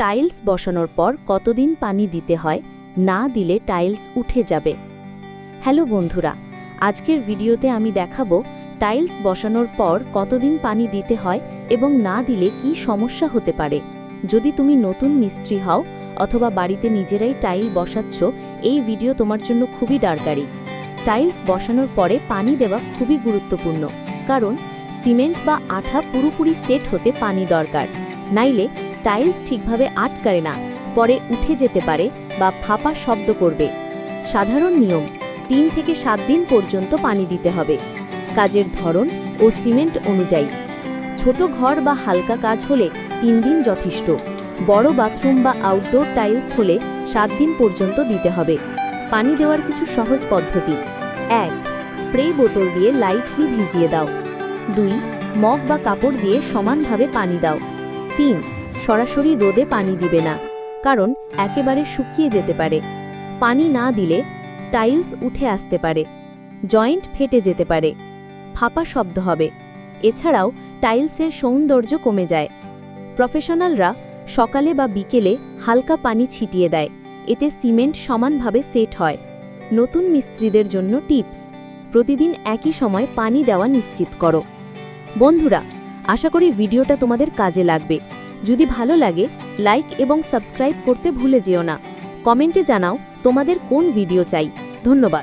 Tiles বসানোর পর কতদিন পানি দিতে হয়, না দিলে টাইলস উঠে যাবে। হ্যালো বন্ধুরা, আজকের ভিডিওতে আমি দেখাবো টাইলস বসানোর পর কতদিন পানি দিতে হয় এবং না দিলে কি সমস্যা হতে পারে। যদি তুমি নতুন মিস্ত্রি হও অথবা বাড়িতে নিজেরাই টাইল বসাচ্ছ, এই ভিডিও তোমার জন্য খুবই দরকারি। টাইলস বসানোর পরে পানি দেওয়া খুবই গুরুত্বপূর্ণ, কারণ সিমেন্ট বা আঠা পুরোপুরি সেট হতে পানি দরকার, নাইলে টাইলস ঠিকভাবে আটকারে না, পরে উঠে যেতে পারে বা ফাঁপা শব্দ করবে। সাধারণ নিয়ম, তিন থেকে সাত দিন পর্যন্ত পানি দিতে হবে। কাজের ধরন ও সিমেন্ট অনুযায়ী। ছোট ঘর বা হালকা কাজ হলে তিন দিন যথেষ্ট। বড় বাথরুম বা আউটডোর টাইলস হলে সাত দিন পর্যন্ত দিতে হবে। পানি দেওয়ার কিছু সহজ পদ্ধতি। এক, স্প্রে বোতল দিয়ে লাইটলি ভিজিয়ে দাও। দুই, মগ বা কাপড় দিয়ে সমানভাবে পানি দাও। তিন সরাসরি রোদে পানি দিবে না, কারণ একেবারে শুকিয়ে যেতে পারে। পানি না দিলে টাইলস উঠে আসতে পারে, জয়েন্ট ফেটে যেতে পারে, ফাঁপা শব্দ হবে। এছাড়াও টাইলসের সৌন্দর্য কমে যায়। প্রফেশনালরা সকালে বা বিকেলে হালকা পানি ছিটিয়ে দেয়, এতে সিমেন্ট সমানভাবে সেট হয়। নতুন মিস্ত্রিদের জন্য টিপস, প্রতিদিন একই সময় পানি দেওয়া নিশ্চিত করো। বন্ধুরা, আশা করি ভিডিওটা তোমাদের কাজে লাগবে। যদি ভালো লাগে লাইক এবং সাবস্ক্রাইব করতে ভুলে যেও না। কমেন্টে জানাও তোমাদের কোন ভিডিও চাই। ধন্যবাদ।